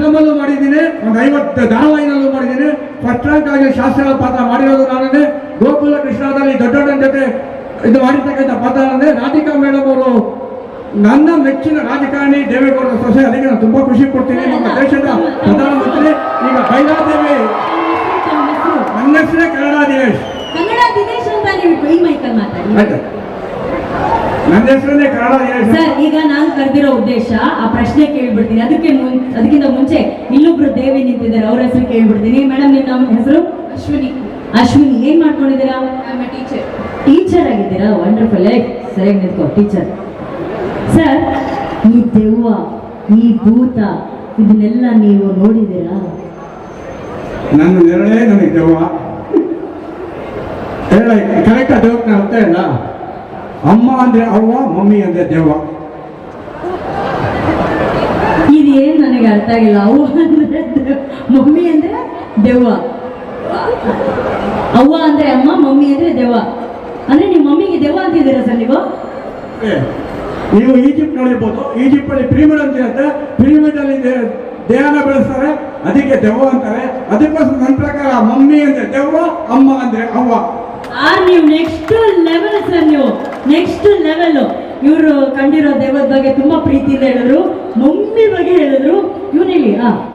ಫಿಲಮಲ್ಲೂ ಮಾಡಿದ್ದೀನಿ ಒಂದು ಐವತ್ತು ಧಾರಾವಾಹಿನಲ್ಲೂ ಮಾಡಿದ್ದೀನಿ. ಫಸ್ಟ್ ರ್ಯಾಂಕ್ ಆಗಿ ಶಾಸ್ತ್ರದ ಪಾತ್ರ ಮಾಡಿರೋದು ನಾನೇ ಗೋಕುಲ ಕೃಷ್ಣದಲ್ಲಿ ದೊಡ್ಡ ಜೊತೆ ಇದು ಮಾಡಿರ್ತಕ್ಕಂಥ ಪಾತ್ರ ಅಂದರೆ ರಾಧಿಕಾ ಮೇಡಮ್ ಅವರು ನನ್ನ ಮೆಚ್ಚಿನ ರಾಜಕಾರಣಿ ದೇವೇಗೌಡರ ಸೊಸೆ. ಅದಕ್ಕೆ ನಾನು ತುಂಬಾ ಖುಷಿ ಕೊಡ್ತೀನಿ ನಮ್ಮ ದೇಶದ ಪ್ರಧಾನಮಂತ್ರಿ ಈಗ ಬೈಲಾದೇವಿ. ನನ್ನ ಹೆಸರೇ ಕನ್ನಡ ದಿನೇಶ್. ಕನ್ನಡ ದಿನೇಶ್ ಅಂತ ನೀವು ಮೈಕಲ್ ಮಾತಾಡಿ. ಆಯ್ತು. ನನ್ನ ಹೆಸರನ್ನೇ ಕನ್ನಡ ಸರ್ ಈಗ ನಾನು ಕರೆದಿರೋ ಉದ್ದೇಶ ಆ ಪ್ರಶ್ನೆ ಕೇಳ್ಬಿಡ್ತೀನಿ. ಅದಕ್ಕೆ ಮುನ್ ಅದಕ್ಕಿಂತ ಮುಂಚೆ ಇಲ್ಲೊಬ್ರು ದೇವಿ ನಿಂತಿದ್ದಾರೆ ಅವ್ರ ಹೆಸರು ಕೇಳ್ಬಿಡ್ತೀನಿ. ಮೇಡಮ್ ನಿಮ್ಮ ನಮ್ಮ ಹೆಸರು? ಅಶ್ವಿನಿ. ಅಶ್ವಿನಿ ಏನ್ ಮಾಡ್ಕೊಂಡಿದ್ದೀರಾ? ಐ ಆಮ್ ಟೀಚರ್ ಟೀಚರ್ ಆಗಿದ್ದೀರಾ? ವಂಡರ್ಫುಲ್ ಸರಿಯಾಗಿ ನಿಂತ್ಕೋ ಟೀಚರ್. ಸರ್ ಈ ದೆವ್ವ ಈ ಭೂತ ಇದನ್ನೆಲ್ಲ ನೀವು ನೋಡಿದ್ದೀರಾ? ನನ್ನ ನೆರಳೇ ನನಗೆ ದೆವ್ವ. ಹೇಳ ಕರೆಕ್ಟ್ ದೇವ್ರನ್ನ ಅರ್ಥ ಇಲ್ಲ? ಅಮ್ಮ ಅಂದ್ರೆ ಅವ್ವ ಮಮ್ಮಿ ಅಂದ್ರೆ ದೆವ್ವ. ಇದೇನ್ ನನಗೆ ಅರ್ಥ ಆಗಿಲ್ಲ. ಅವ್ವ ಅಂದ್ರೆ ಮಮ್ಮಿ ಅಂದ್ರೆ ದೆವ್ವ. ಅವ್ವ ಅಂದ್ರೆ ಅಮ್ಮ ಮಮ್ಮಿ ಅಂದ್ರೆ ದೆವ್ವ. ಅಂದ್ರೆ ನಿಮ್ಮ ಮಮ್ಮಿಗೆ ದೆವ್ವ ಅಂತಿದ್ದೀರಾ ಸರ್ ನೀವು? ನೀವು ಈಜಿಪ್ಟ್ ನೋಡಿರ್ಬೋದು. ಈಜಿಪ್ಟ್ ಅಲ್ಲಿ ಪಿರಿಮಿಡ್ ಅಂತ ಇರುತ್ತೆ. ಪಿರಿಮಿಡ್ ಅಲ್ಲಿ ದೇಹನ ಬೆಳೆಸ್ತಾರೆ. ಅದಕ್ಕೆ ದೆವ್ವ ಅಂತಾರೆ. ಅದಕ್ಕೋಸ್ಕರ ನನ್ನ ಪ್ರಕಾರ ಮಮ್ಮಿ ಅಂದ್ರೆ ದೆವ್ವ ಅಮ್ಮ ಅಂದ್ರೆ ಅವ್ವ. ನೀವು ನೆಕ್ಸ್ಟ್ ನೆಕ್ಸ್ಟ್ ಲೆವೆಲ್ ಇವರು ಕಂಡಿರೋ ದೇವದ ಬಗ್ಗೆ ತುಂಬಾ ಪ್ರೀತಿಯಿಂದ ಹೇಳಿದ್ರು ಮಮ್ಮಿ ಬಗ್ಗೆ ಹೇಳಿದ್ರು. ಇವನಿಲ್ಲಿ ಆ